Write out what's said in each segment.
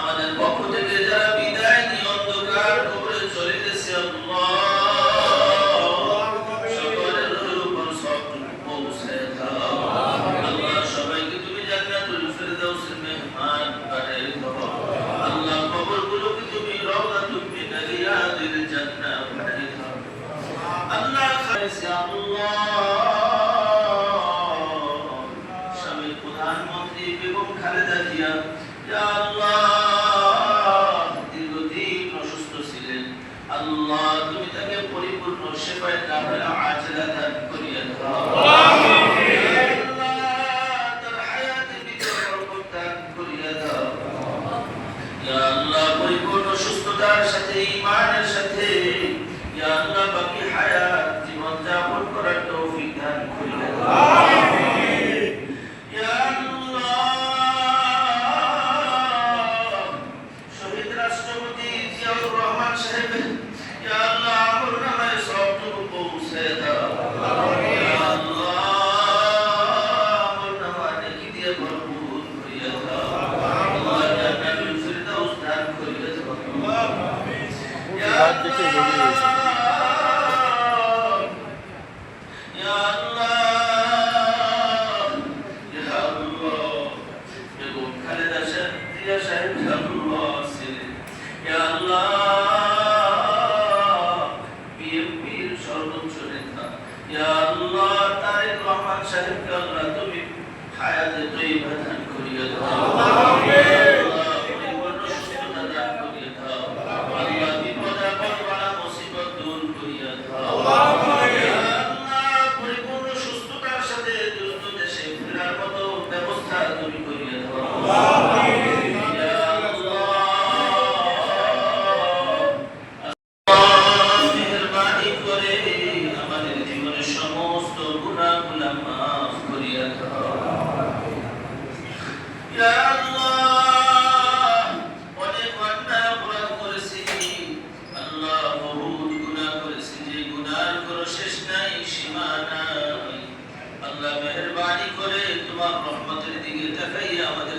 আমাদের পক্ষ থেকে যারা বিদায় নিয়ে অন্ধকার কবরে চলে গেছে সকলের উপর সব পৌঁছে দাও। আল্লাহ সবাইকে তুমি জান্নাতুল ফেরদাউসের মেহমান বানাই দাও আল্লাহ কবরগুলোকে তুমি রওজাতুল মিনারিয়াতিল জান্নাত বানাই দাও। আল্লাহ খাইছে আল্লাহ ইমানের সাথে ইয়া আল্লাহ বাকি হায়াত জীবন যাপন করার তৌফিক দান করিয়া আমিন। ইয়া আল্লাহ। শহীদ রাষ্ট্রপতি পৌঁছে দাও। তৈবা দান মেহেরবানি করে তোমার রহমতের দিকে তাকাইয়া আমাদের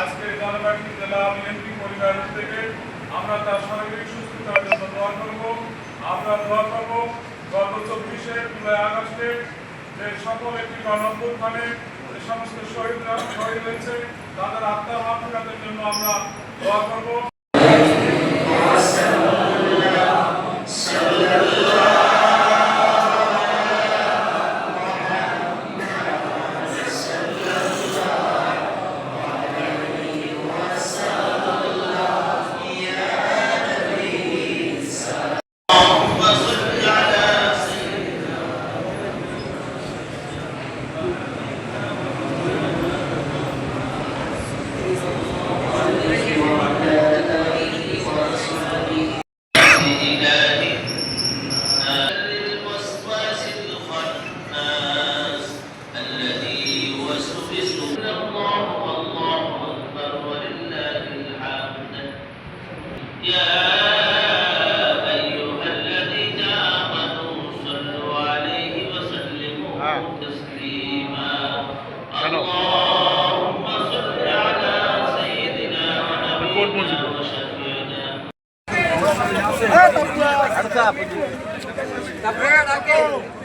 আজকের জনবাসী জেলা বিএনপি পরিবারের থেকে আমরা তার শারীরিক সুস্থতার জন্য দোয়া করব। আমরা দোয়া করব গত চব্বিশে জুলাই আগস্টে যে সকল একটি গণঅভ্যুত্থানে যে সমস্ত শহীদরা শহীদ হয়েছে, তাদের আত্মার মাফিকাতের জন্য আমরা দোয়া করব। Tá bom, Tá bom, tá bom.